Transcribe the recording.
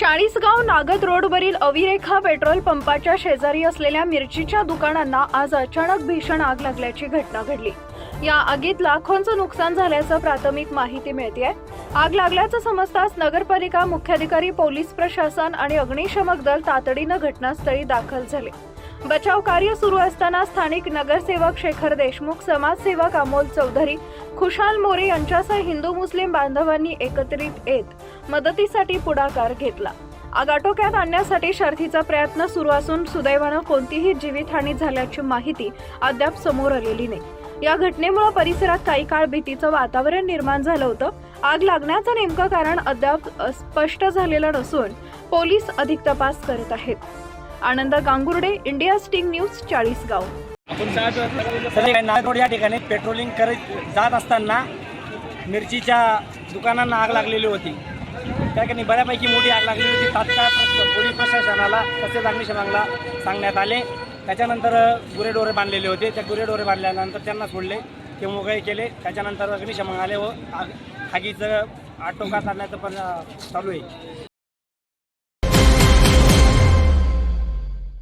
चाळीसगाव नागद रोडवरील अविरेखा पेट्रोल पंपाच्या शेजारी असलेल्या मिरचीच्या दुकानांना आज अचानक भीषण आग लागल्याची घटना घडली. या आगीत लाखोंचं नुकसान झाल्याचं प्राथमिक माहिती मिळते आग लागल्याचं समजताच नगरपालिका मुख्याधिकारी पोलीस प्रशासन आणि अग्निशमक दल तातडीनं घटनास्थळी दाखल झाले. बचाव कार्य सुरू असताना स्थानिक नगरसेवक शेखर देशमुख समाजसेवक अमोल चौधरी खुशाल मोरे यांच्यासह हिंदू मुस्लिम बांधवांनी एकत्रित येत मदतीसाठी पुढाकार घेतला. आग आटोक्यात आणण्यासाठी शर्थीचा प्रयत्न सुरू असून सुदैवानं कोणतीही जीवितहानी झाल्याची माहिती अद्याप समोर आलेली नाही. या घटनेमुळे परिसरात काही काळ भीतीचं वातावरण निर्माण झालं होतं. आग लागण्याचं नेमकं कारण अद्याप स्पष्ट झालेलं नसून पोलीस अधिक तपास करत आहेत. Anand Gangurde India sting news Chalisgaon. संध्याकाळी नागरोड या ठिकाणी पेट्रोलिंग करत जात असताना मिरचीच्या दुकानांना आग लागलेली होती. त्या ठिकाणी बऱ्यापैकी मोठी आग लागलेली होती. तात्काळ पोलीस प्रशासनाला तसेच अग्निशमनाला सांगण्यात आले. त्याच्यानंतर गुरेडोरे बांधलेले होते. त्या गुरेडोरे बांधल्यानंतर त्यांना सोडले. ते मोकळे केले. त्याच्यानंतर अग्निशमन आले व आग आगीचं आटोकात आणण्याचं पण चालू आहे.